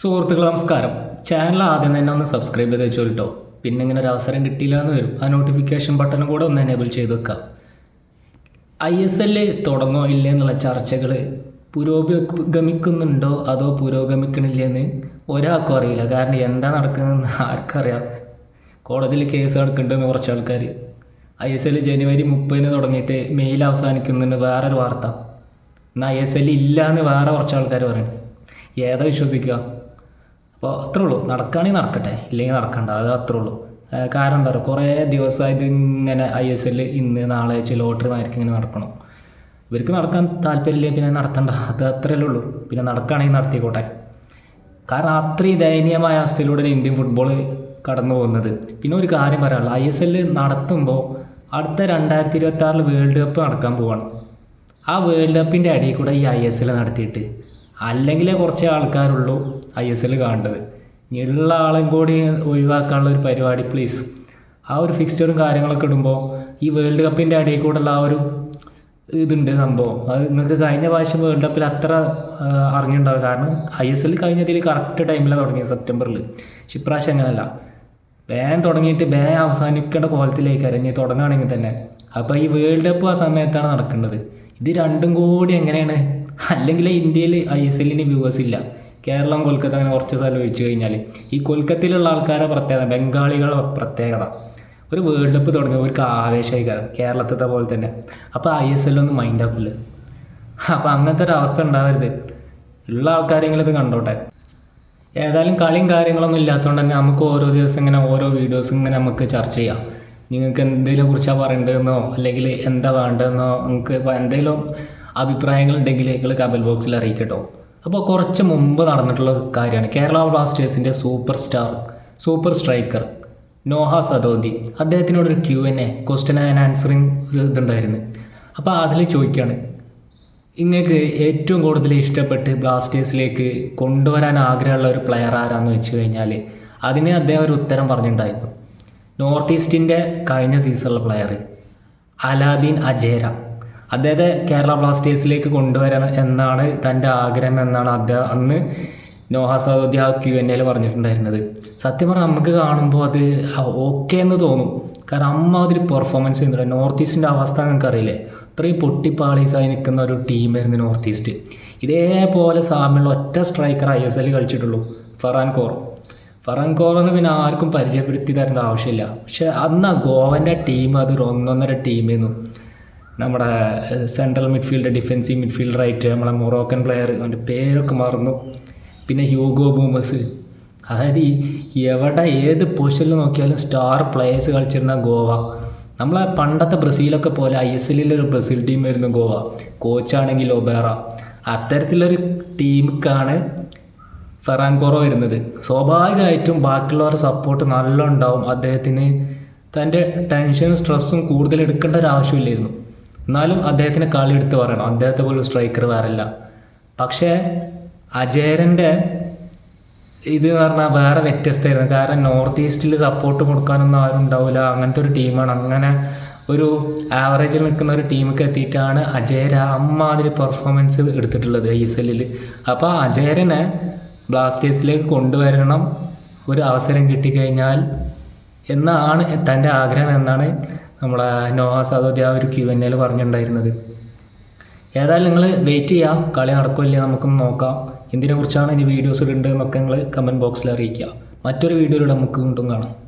സുഹൃത്തുക്കൾ നമസ്കാരം. ചാനൽ ആദ്യം തന്നെ ഒന്ന് സബ്സ്ക്രൈബ് ചെയ്ത് വെച്ചോ കേട്ടോ പിന്നെ ഇങ്ങനെ ഒരു അവസരം കിട്ടിയില്ല എന്ന് വരും. ആ നോട്ടിഫിക്കേഷൻ ബട്ടൺ കൂടെ ഒന്ന് എനേബിൾ ചെയ്ത് വെക്കാം. ഐ എസ് എൽ തുടങ്ങോ ഇല്ലേ എന്നുള്ള ചർച്ചകൾ പുരോഗമിക്കുന്നുണ്ടോ അതോ പുരോഗമിക്കണില്ലെന്ന് ഒരാൾക്കും അറിയില്ല. കാരണം എന്താ നടക്കുന്നതെന്ന് ആർക്കറിയാം. കോടതിയിൽ കേസ് നടക്കുന്നുണ്ടെന്ന് കുറച്ച് ആൾക്കാർ ഐ എസ് എൽ ജനുവരി മുപ്പതിന് തുടങ്ങിയിട്ട് മെയിൽ അവസാനിക്കുന്നുണ്ട് വേറൊരു വാർത്ത. എന്നാൽ ഐ എസ് എൽ ഇല്ല എന്ന് വേറെ കുറച്ച് ആൾക്കാർ പറയും ഏതാ വിശ്വസിക്കുക? അപ്പോൾ അത്രേ ഉള്ളൂ. നടക്കുകയാണെങ്കിൽ നടക്കട്ടെ ഇല്ലെങ്കിൽ നടക്കണ്ട അത് അത്രേ ഉള്ളൂ. കാരണം എന്താ പറയുക കുറേ ദിവസമായിട്ട് ഇങ്ങനെ ഐ എസ് എല്ലിൽ ഇന്ന് നാളെ ലോട്ടറി മാർക്ക് ഇങ്ങനെ നടക്കണം. ഇവർക്ക് നടക്കാൻ താല്പര്യമില്ലേ പിന്നെ നടത്തണ്ട അത് അത്രയല്ലേ ഉള്ളൂ. പിന്നെ നടക്കുകയാണെങ്കിൽ നടത്തിക്കോട്ടെ. കാരണം അത്രയും ദയനീയമായ അവസ്ഥയിലൂടെ ഇന്ത്യൻ ഫുട്ബോൾ കടന്നു പോകുന്നത്. പിന്നെ ഒരു കാര്യം പറയാനുള്ളൂ. ഐ എസ് എല്ല് നടത്തുമ്പോൾ അടുത്ത രണ്ടായിരത്തി ഇരുപത്തി ആറിൽ വേൾഡ് കപ്പ് നടക്കാൻ പോവാണ്. ആ വേൾഡ് കപ്പിന്റെ ഇടയിൽ കൂടെ ഈ ഐ എസ് എൽ നടത്തിയിട്ട് അല്ലെങ്കിലേ കുറച്ച് ആൾക്കാരുള്ളൂ ഐ എസ് എല്ലിൽ കാണേണ്ടത്. ഇനിയുള്ള ആളെയും കൂടി ഒഴിവാക്കാനുള്ള ഒരു പരിപാടി പ്ലീസ് ആ ഒരു ഫിക്സ്ചറും കാര്യങ്ങളൊക്കെ ഇടുമ്പോൾ ഈ വേൾഡ് കപ്പിന്റെ അടിയിൽ കൂടെയുള്ള ആ ഒരു ഇതുണ്ട് സംഭവം. അത് നിങ്ങൾക്ക് കഴിഞ്ഞ പ്രാവശ്യം വേൾഡ് കപ്പിൽ അത്ര അറിഞ്ഞിട്ടുണ്ടാവും കാരണം ഐ എസ് എൽ കഴിഞ്ഞതിൽ കറക്റ്റ് ടൈമിലാണ് തുടങ്ങിയത് സെപ്റ്റംബറിൽ പക്ഷെ ഇപ്രാവശ്യം അങ്ങനെയല്ല വേഗം തുടങ്ങിയിട്ട് വേഗം അവസാനിക്കേണ്ട കോലത്തിലേക്ക് ഇറങ്ങി തുടങ്ങുകയാണെങ്കിൽ തന്നെ. അപ്പോൾ ഈ വേൾഡ് കപ്പ് ആ സമയത്താണ് നടക്കേണ്ടത്. ഇത് രണ്ടും കൂടി എങ്ങനെയാണ്? അല്ലെങ്കിൽ ഇന്ത്യയിൽ ഐ എസ് എല്ലിന് വ്യൂവേഴ്സ് ഇല്ല. കേരളം കൊൽക്കത്ത അങ്ങനെ കുറച്ച് സ്ഥലം ഒഴിച്ചു കഴിഞ്ഞാൽ ഈ കൊൽക്കത്തയിലുള്ള ആൾക്കാരെ പ്രത്യേകത ബംഗാളികളുടെ പ്രത്യേകത ഒരു വേൾഡ് കപ്പ് തുടങ്ങിയ ഒരു ആവേശമായി കാരണം കേരളത്തിലത്തെ പോലെ തന്നെ. അപ്പോൾ ഐ എസ് എല്ലൊന്നും മൈൻഡ് ആക്കില്ല? അപ്പോൾ അങ്ങനത്തെ ഒരു അവസ്ഥ ഉണ്ടാവരുത്. ഉള്ള ആൾക്കാരെങ്കിലും ഇത് കണ്ടോട്ടെ. ഏതായാലും കളിയും കാര്യങ്ങളൊന്നും ഇല്ലാത്തതുകൊണ്ട് തന്നെ നമുക്ക് ഓരോ ദിവസം ഇങ്ങനെ ഓരോ വീഡിയോസ് ഇങ്ങനെ നമുക്ക് ചർച്ച ചെയ്യാം. നിങ്ങൾക്ക് എന്തെങ്കിലും കുറിച്ചാണ് പറയേണ്ടതെന്നോ അല്ലെങ്കിൽ എന്താ വേണ്ടതെന്നോ നിങ്ങൾക്ക് എന്തെങ്കിലും അഭിപ്രായങ്ങൾ ഉണ്ടെങ്കിൽ നിങ്ങൾ കമന്റ് ബോക്സിൽ അറിയിക്കട്ടോ. അപ്പോൾ കുറച്ച് മുമ്പ് നടന്നിട്ടുള്ള കാര്യമാണ്. കേരള ബ്ലാസ്റ്റേഴ്സിന്റെ super star super striker Noah Sadaoui. അദ്ദേഹത്തിനോട് ഒരു Q N A question and answering ഒരു ഇതുണ്ടായിരുന്നു. അപ്പോൾ അതിൽ ചോദിക്കുകയാണ് ഇങ്ങക്ക് ഏറ്റവും കൂടുതൽ ഇഷ്ടപ്പെട്ട് ബ്ലാസ്റ്റേഴ്സിലേക്ക് കൊണ്ടുവരാൻ ആഗ്രഹമുള്ള ഒരു പ്ലെയർ ആരാന്ന് വെച്ച് കഴിഞ്ഞാൽ അതിന് അദ്ദേഹം ഒരു ഉത്തരം പറഞ്ഞിട്ടുണ്ടായിരുന്നു. നോർത്ത് ഈസ്റ്റിന്റെ കഴിഞ്ഞ സീസണിലെ പ്ലെയർ അലാദീൻ അജേര. അദ്ദേഹത്തെ കേരള ബ്ലാസ്റ്റേഴ്സിലേക്ക് കൊണ്ടുവരാൻ എന്നാണ് തന്റെ ആഗ്രഹം എന്നാണ് അദ്ദേഹം അന്ന് നോഹ സൗദി ആ ക്യു എൻ എയിൽ പറഞ്ഞിട്ടുണ്ടായിരുന്നത്. സത്യം പറഞ്ഞാൽ നമുക്ക് കാണുമ്പോൾ അത് ഓക്കെ എന്ന് തോന്നും. കാരണം അമ്മാതിരി പെർഫോമൻസ് ചെയ്യുന്നുണ്ട്. നോർത്ത് ഈസ്റ്റിന്റെ അവസ്ഥ നിങ്ങൾക്ക് അറിയില്ലേ അത്രയും പൊട്ടിപ്പാളീസായി നിൽക്കുന്ന ഒരു ടീമായിരുന്നു നോർത്ത് ഈസ്റ്റ് ഇതേപോലെ സാമ്യമുള്ള ഒറ്റ striker I S L കളിച്ചിട്ടുള്ളൂ. Ferran Coro. Farhan കോറൊന്നും പിന്നെ ആർക്കും പരിചയപ്പെടുത്തി തരേണ്ട ആവശ്യമില്ല. പക്ഷേ അന്ന് ഗോവന്റെ ടീം അതൊരു ഒന്നൊന്നര ടീമായിരുന്നു നമ്മുടെ സെൻട്രൽ മിഡ്ഫീൽഡ് ഡിഫൻസീവ് മിഡ്ഫീൽഡറായിട്ട് നമ്മളെ മൊറോക്കൻ പ്ലെയർ അവന്റെ പേരൊക്കെ മറന്നു. പിന്നെ ഹ്യൂഗോ ബൂമസ് അതായത് എവിടെ ഏത് പൊസിഷനിൽ നോക്കിയാലും സ്റ്റാർ പ്ലേയേഴ്സ് കളിച്ചിരുന്ന ഗോവ. നമ്മളെ പണ്ടത്തെ ബ്രസീലൊക്കെ പോലെ ഐ എസ് എല്ലിലൊരു ബ്രസീൽ ടീമായിരുന്നു ഗോവ. കോച്ചാണെങ്കിൽ ഒബേറ. അത്തരത്തിലൊരു ടീമിക്കാണ് ഫെറാൻകോറോ വരുന്നത്. സ്വാഭാവികമായിട്ടും ബാക്കിയുള്ളവരുടെ സപ്പോർട്ട് നല്ല ഉണ്ടാവും. അദ്ദേഹത്തിന് തന്റെ ടെൻഷനും സ്ട്രെസ്സും കൂടുതൽ എടുക്കേണ്ട ഒരു ആവശ്യമില്ലായിരുന്നു. എന്നാലും അദ്ദേഹത്തിന് കളി എടുത്ത് പറയണം. അദ്ദേഹത്തെ പോലെ സ്ട്രൈക്കർ വേറല്ല പക്ഷേ അജയരന്റെ ഇത് പറഞ്ഞാൽ വേറെ വ്യത്യസ്തമായിരുന്നു. കാരണം നോർത്ത് ഈസ്റ്റിൽ സപ്പോർട്ട് കൊടുക്കാനൊന്നും ആരും ഉണ്ടാവില്ല. അങ്ങനത്തെ ഒരു ടീമാണ് അങ്ങനെ ഒരു ആവറേജിൽ നിൽക്കുന്ന ഒരു ടീമൊക്കെ എത്തിയിട്ടാണ് അജയര അമ്മാതിരി പെർഫോമൻസ് എടുത്തിട്ടുള്ളത് ഐ എസ് എല്ലിൽ അപ്പോൾ അജയരനെ ബ്ലാസ്റ്റേഴ്സിലേക്ക് കൊണ്ടുവരണം. ഒരു അവസരം കിട്ടിക്കഴിഞ്ഞാൽ എന്നാണ് തന്റെ ആഗ്രഹം എന്നാണ് നമ്മളെ നോഹ സാദോദ്യ ആ ഒരു ക്യു എൻ എയിൽ പറഞ്ഞിട്ടുണ്ടായിരുന്നത്. ഏതായാലും നിങ്ങൾ വെയിറ്റ് ചെയ്യാം. കളി നടക്കില്ല നമുക്കൊന്ന് നോക്കാം. എന്തിനെക്കുറിച്ചാണ് ഇനി വീഡിയോസ് ഇടേണ്ടതെന്നൊക്കെ നിങ്ങൾ കമന്റ് ബോക്സിൽ അറിയിക്കുക. മറ്റൊരു വീഡിയോയിലൂടെ നമുക്ക് വീണ്ടും കാണാം.